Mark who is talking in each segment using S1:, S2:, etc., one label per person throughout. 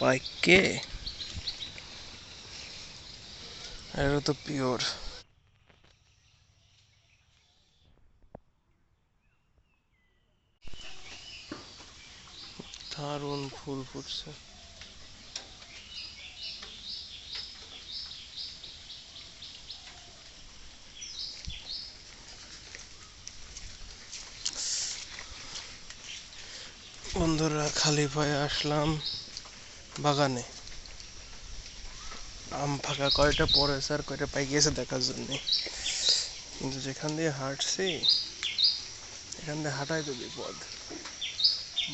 S1: পাইকে এটা তো পিওর দারুণ ফুল ফুটছে বন্ধুরা খালি পায়ে আসলাম বাগানে। আম ফাঁকা কয়টা পড়েছে আর কয়টা পাই গিয়েছে দেখার জন্য। কিন্তু যেখান দিয়ে হাঁটছি, এখান দিয়ে হাঁটাই তো বিপদ।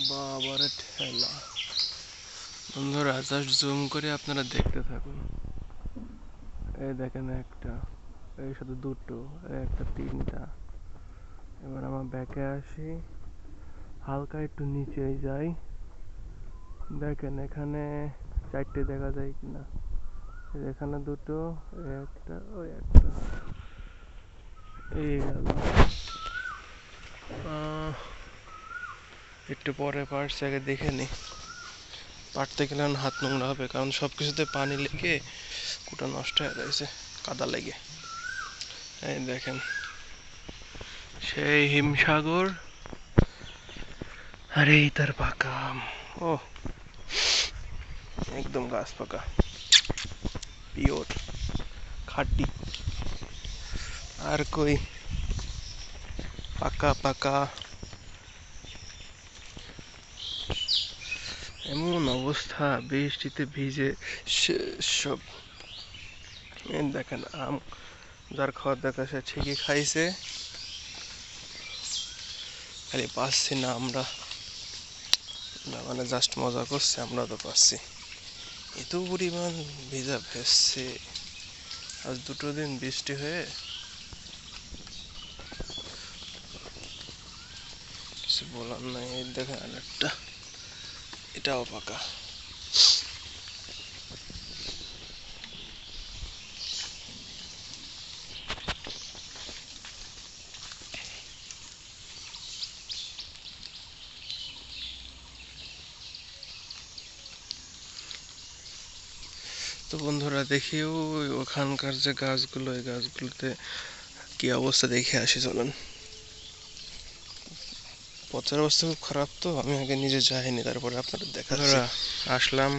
S1: বাবারে ঠেলা। বন্ধুরা জাস্ট জুম করে আপনারা দেখতে থাকুন। এই দেখেন একটা, এই সাথে দুটো একটা তিনটা। এবার আমার ব্যাকে আসি, হালকা একটু নিচে যাই। দেখেন, এখানে চারটে দেখা যায় কিনা। এখানে দুটো, একটা, ওই একটা। এই গেল। একটু পরে পারছি আগে দেখে নি। পারতে গেলে হাত নোংরা হবে, কারণ সব কিছুতে পানি লেগে কুটা নষ্ট হয়ে রয়েছে, কাদা লেগে। এই দেখেন, সেই হিমসাগর আর এই তার পাকা আম। ও একদম গাছ পাকা। পিওর, খাটি। আর কই? পাকা পাকা। এমন অবস্থা, বৃষ্টিতে ভিজে সব। দেখেন আম, যার খাওয়ার দেখা সে ঠিকই খাইছে। খালি পাচ্ছি না আমরা। মানে জাস্ট মজা করছি, আমরা তো পাচ্ছি এত পরিমাণ ভিজা ভেসছে। আজ দুটো দিন বৃষ্টি হয়ে কিছু বলার নাই। দেখেন আরেকটা। এটাও পাকা। তো বন্ধুরা দেখি, ওই ওখানকার যে গাছগুলো এই গাছগুলোতে কি অবস্থা দেখে আসি, চলুন। পথের অবস্থা খুব খারাপ তো, আমি আগে নিজে যাইনি, তারপরে আপনাদের দেখা ধরা আসলাম।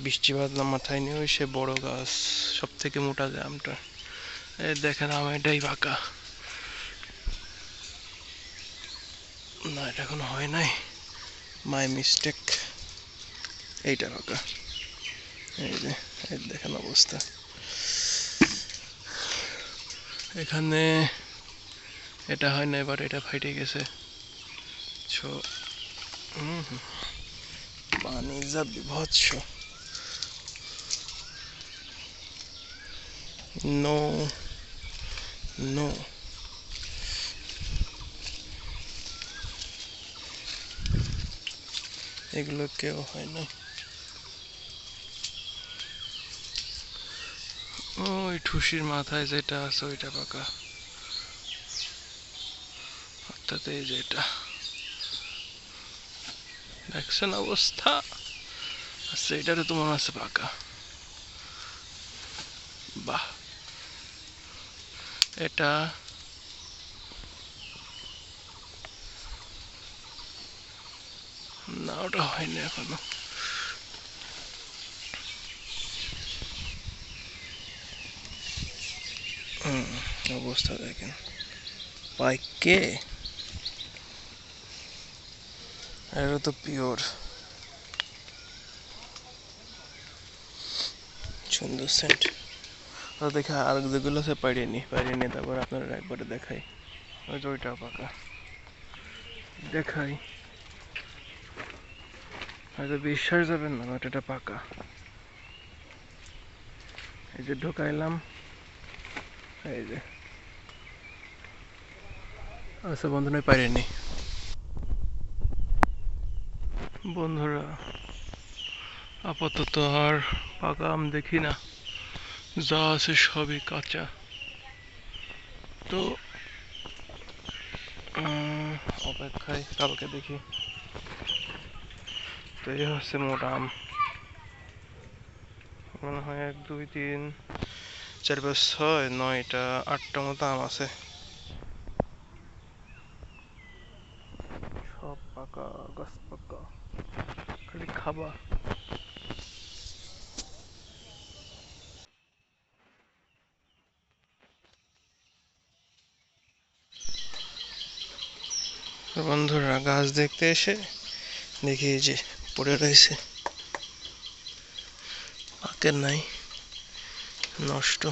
S1: বৃষ্টি বাদলাম মাথায় নিয়ে, ওই সে বড় গাছ সব থেকে মোটা যে আমটা এই দেখেন আম এটাই বাঁকা। না, এটা এখনও হয় নাই। মাই মিস্টেক এইটা পাকা এই যে দেখেন অবস্থা। এখানে এটা হয় না এবার এটা ফাইটে গেছে। ছো। পানি যা বিভৎস নো নো। এগুলো কেউ হয় না ওই ঠুসির মাথায় যেটা আছে ওইটা পাকা। অর্থাৎ এই যেটা দেখছেন অবস্থা? আচ্ছা এটাতে তো মনে আছে পাকা। বাহ। এটা না, ওটা হয়নি এখনও। অবস্থা দেখেন। পাইকে এটা তো পিওর। সুন্দর সেন্ট দেখে আর যেগুলো সে পারিনি পারিনি তারপর আপনারা একবারে দেখাই। ওই যে ওইটা পাকা। দেখাই। হয়তো বিশ্বাস যাবেন না, বাট পাকা। এই যে ঢোকাইলাম। এই যে। আচ্ছা বন্ধু নয় পারিনি। বন্ধুরা, আপাতত আর পাকা আম দেখি না। যা আছে সবই কাঁচা। তো অপেক্ষায় কালকে দেখি। তো এই হচ্ছে মোটা আম মনে হয় এক, দুই, তিন চার পাঁচ ছয় নয়টা, আটটা মতো আম আছে। সব পাকা, গাছ পাকা, খালি খাবা তো বন্ধুরা, গাছ দেখতে এসে দেখি যে পড়ে রয়েছে। পাকের নাই। নষ্ট